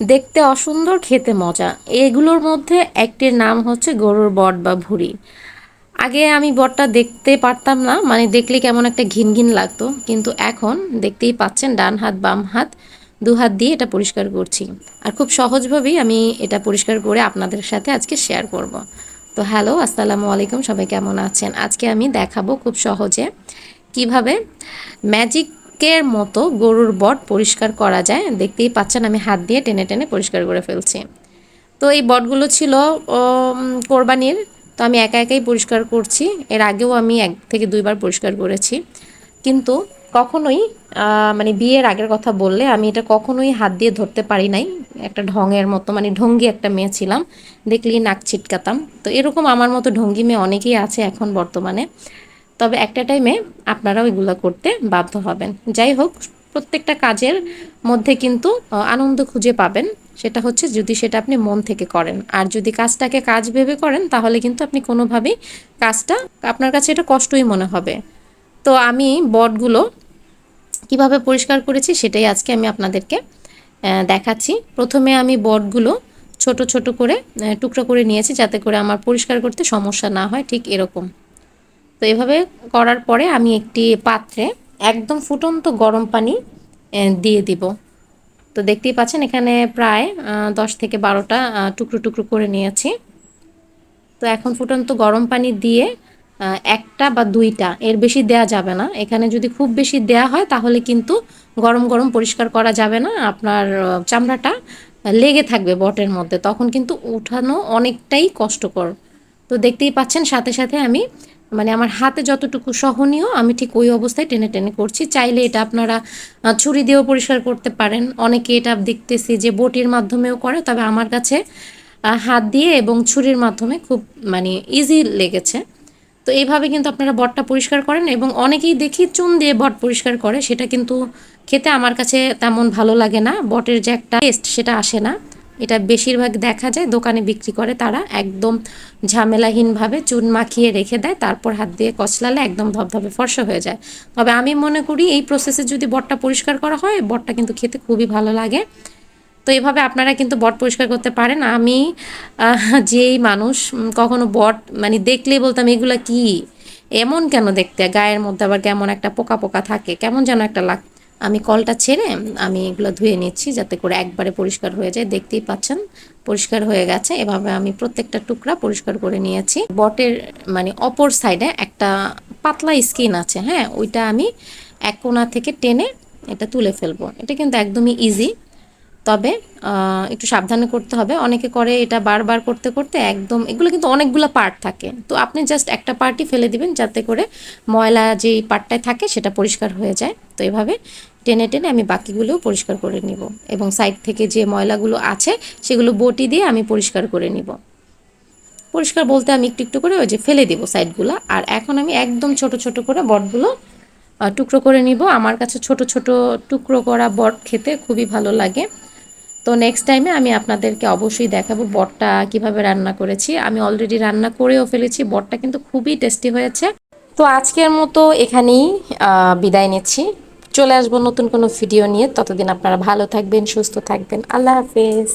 দেখতে অসুন্দর, খেতে মজা। এগুলোর মধ্যে একটির নাম হচ্ছে গরুর বট বা ভুড়ি। আগে আমি বটটা দেখতে পারতাম না মানে দেখলে কেমন একটা ঘিন ঘিন লাগতো, কিন্তু এখন দেখতেই পাচ্ছেন ডান হাত, বাম হাত, দু হাত দিয়ে এটা পরিষ্কার করছি। আর খুব সহজভাবেই আমি এটা পরিষ্কার করে আপনাদের সাথে আজকে শেয়ার করব। তো হ্যালো, আসসালামু আলাইকুম, সবাই কেমন আছেন? আজকে আমি দেখাবো খুব সহজে কীভাবে ম্যাজিকের মতো গরুর বট পরিষ্কার করা যায়। দেখতেই পাচ্ছেন আমি হাত দিয়ে টেনে টেনে পরিষ্কার করে ফেলছি। তো এই বটগুলো ছিল কোরবানির। তো আমি একা একাই পরিষ্কার করছি। এর আগেও আমি এক থেকে দুইবার পরিষ্কার করেছি। কিন্তু কখনোই মানে বিয়ের আগের কথা বললে আমি এটা কখনোই হাত দিয়ে ধরতে পারি নাই। একটা ঢঙের মতো মানে ঢঙ্গি একটা মেয়ে ছিলাম। দেখলেই নাক ছিটকাতাম। তো এরকম আমার মতো ঢঙ্গি মেয়ে অনেকেই আছে এখন বর্তমানে। তবে একটা টাইমে আপনারাও এগুলো করতে বাধ্য হবেন। যাই হোক, প্রত্যেকটা কাজের মধ্যে কিন্তু আনন্দ খুঁজে পাবেন। সেটা হচ্ছে যদি সেটা আপনি মন থেকে করেন। আর যদি কাজটাকে কাজ ভেবে করেন, তাহলে কিন্তু আপনি কোনোভাবেই কাজটা, আপনার কাছে এটা কষ্টই মনে হবে। তো আমি বটগুলো কীভাবে পরিষ্কার করেছি, সেটাই আজকে আমি আপনাদেরকে দেখাচ্ছি। প্রথমে আমি বটগুলো ছোট ছোট করে টুকরো করে নিয়েছি, যাতে করে আমার পরিষ্কার করতে সমস্যা না হয়, ঠিক এরকম। তো এভাবে করার পরে আমি একটি পাত্রে একদম ফুটন্ত গরম পানি দিয়ে দিব। তো দেখতেই পাচ্ছেন এখানে প্রায় দশ থেকে বারোটা টুকরো টুকরো করে নিয়েছি। তো এখন ফুটন্ত গরম পানি দিয়ে একটা বা দুইটা, এর বেশি দেয়া যাবে না। এখানে যদি খুব বেশি দেয়া হয় তাহলে কিন্তু গরম গরম পরিষ্কার করা যাবে না। আপনার চামড়াটা লেগে থাকবে বটের মধ্যে। তখন কিন্তু উঠানো অনেকটাই কষ্টকর। তো দেখতেই পাচ্ছেন সাথে সাথে আমি মানে আমার হাতে যতটুকু সহনীয়, আমি ঠিক ওই অবস্থায় টেনে টেনে করছি। চাইলে এটা আপনারা ছুরি দিয়েও পরিষ্কার করতে পারেন। অনেকে এটা দেখতেছি যে বটির মাধ্যমেও করে, তবে আমার কাছে হাত দিয়ে এবং ছুরির মাধ্যমে খুব মানে ইজি লেগেছে। তো এইভাবে কিন্তু আপনারা বটটা পরিষ্কার করেন এবং অনেকেই দেখি চুন দিয়ে বট পরিষ্কার করে, সেটা কিন্তু খেতে আমার কাছে তেমন ভালো লাগে না। বটের যে একটা টেস্ট সেটা আসে না। এটা বেশিরভাগ দেখা যায়, দোকানে বিক্রি করে তারা একদম ঝামেলাহীনভাবে চুন মাখিয়ে রেখে দেয়, তারপর হাত দিয়ে কচলালে একদম ধবধবে, ফর্সা হয়ে যায়। তবে আমি মনে করি এই প্রসেসে যদি বটটা পরিষ্কার করা হয়, বটটা কিন্তু খেতে খুবই ভালো লাগে। তো এভাবে আপনারা কিন্তু বট পরিষ্কার করতে পারেন। আমি যেই মানুষ কখনো বট মানে দেখলেই বলতাম, এগুলা কি? এমন কেন দেখতে? গায়ের মধ্যে আবার কেমন একটা পোকা পোকা থাকে, কেমন যেন একটা লাগ আমি কলটা ছেড়ে আমি এগুলো ধুয়ে নিচ্ছি যাতে করে একবারে পরিষ্কার হয়ে যায়। দেখতেই পাচ্ছেন, পরিষ্কার হয়ে গেছে। এভাবে আমি প্রত্যেকটা টুকরা পরিষ্কার করে নিয়েছি। বটের মানে অপর সাইডে একটা পাতলা স্কিন আছে হ্যাঁ? ওইটা আমি এক কোনা থেকে টেনে এটা তুলে ফেলব। এটা কিন্তু একদমই ইজি তবে একটু সাবধানে করতে হবে। অনেকে করে এটা বারবার করতে করতে একদম এগুলো কিন্তু অনেকগুলো পার্ট থাকে। তো আপনি জাস্ট একটা পার্টই ফেলে দিবেন যাতে করে ময়লা যেই পার্টটায় থাকে সেটা পরিষ্কার হয়ে যায়। তো এভাবে টেনে টেনে আমি বাকিগুলোও পরিষ্কার করে নিব এবং সাইড থেকে যে ময়লাগুলো আছে সেগুলো বটি দিয়ে আমি পরিষ্কার করে নিব। পরিষ্কার বলতে আমি একটু একটু করে ওই যে ফেলে দিব সাইডগুলো আর এখন আমি একদম ছোট ছোট করে বটগুলো টুকরো করে নিব। আমার কাছে ছোট ছোট টুকরো করা বট খেতে খুবই ভালো লাগে। তো নেক্সট টাইমে আমি আপনাদেরকে অবশ্যই দেখাবো বটটা কীভাবে রান্না করেছি। আমি অলরেডি রান্না করেও ফেলেছি, বটটা কিন্তু খুবই টেস্টি হয়েছে। তো আজকের মতো এখানেই বিদায় নিচ্ছি। চলে আসব নতুন কোনো ভিডিও নিয়ে। ততদিন আপনারা ভালো থাকবেন, সুস্থ থাকবেন। আল্লাহ হাফেজ।